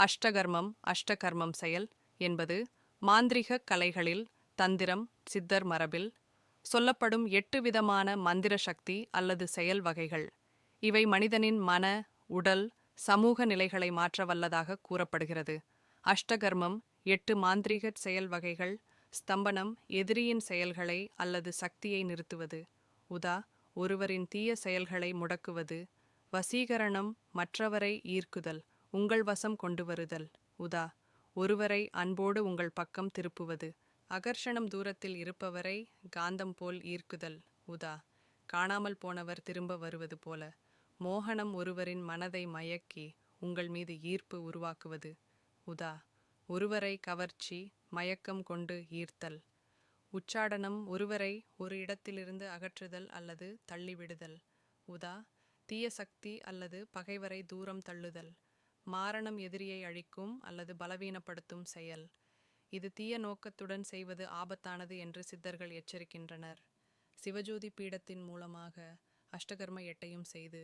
அஷ்டகர்மம் அஷ்டகர்மம் செயல் என்பது மாந்திரிக கலைகளில் தந்திரம் சித்தர் மரபில் சொல்லப்படும் எட்டு விதமான மந்திர சக்தி அல்லது செயல் வகைகள். இவை மனிதனின் மன உடல் சமூக நிலைகளை மாற்ற வல்லதாக கூறப்படுகிறது. அஷ்டகர்மம் எட்டு மாந்திரிக செயல் வகைகள் ஸ்தம்பனம் எதிரியின் செயல்களை அல்லது சக்தியை நிறுத்துவது. உதா ஒருவரின் தீய செயல்களை முடக்குவது. வசீகரணம் மற்றவரை ஈர்க்குதல். உங்கள் வசம் கொண்டு வருதல். உதா ஒருவரை அன்போடு உங்கள் பக்கம் திருப்புவது. அகர்ஷணம் தூரத்தில் இருப்பவரை காந்தம் போல் ஈர்க்குதல். உதா காணாமல் போனவர் திரும்ப வருவது போல. மோகனம் ஒருவரின் மனதை மயக்கி உங்கள் மீது ஈர்ப்பு உருவாக்குவது. உதா ஒருவரை கவர்ச்சி மயக்கம் கொண்டு ஈர்த்தல். உச்சாடனம் ஒருவரை ஒரு இடத்திலிருந்து அகற்றுதல் அல்லது தள்ளிவிடுதல். உதா தீய சக்தி அல்லது பகைவரை தூரம் தள்ளுதல். மாரணம் எதிரியை அழிக்கும் அல்லது பலவீனப்படுத்தும் செயல். இது தீய நோக்கத்துடன் செய்வது ஆபத்தானது என்று சித்தர்கள் எச்சரிக்கின்றனர். சிவஜோதி பீடத்தின் மூலமாக அஷ்டகர்ம எட்டையும் செய்து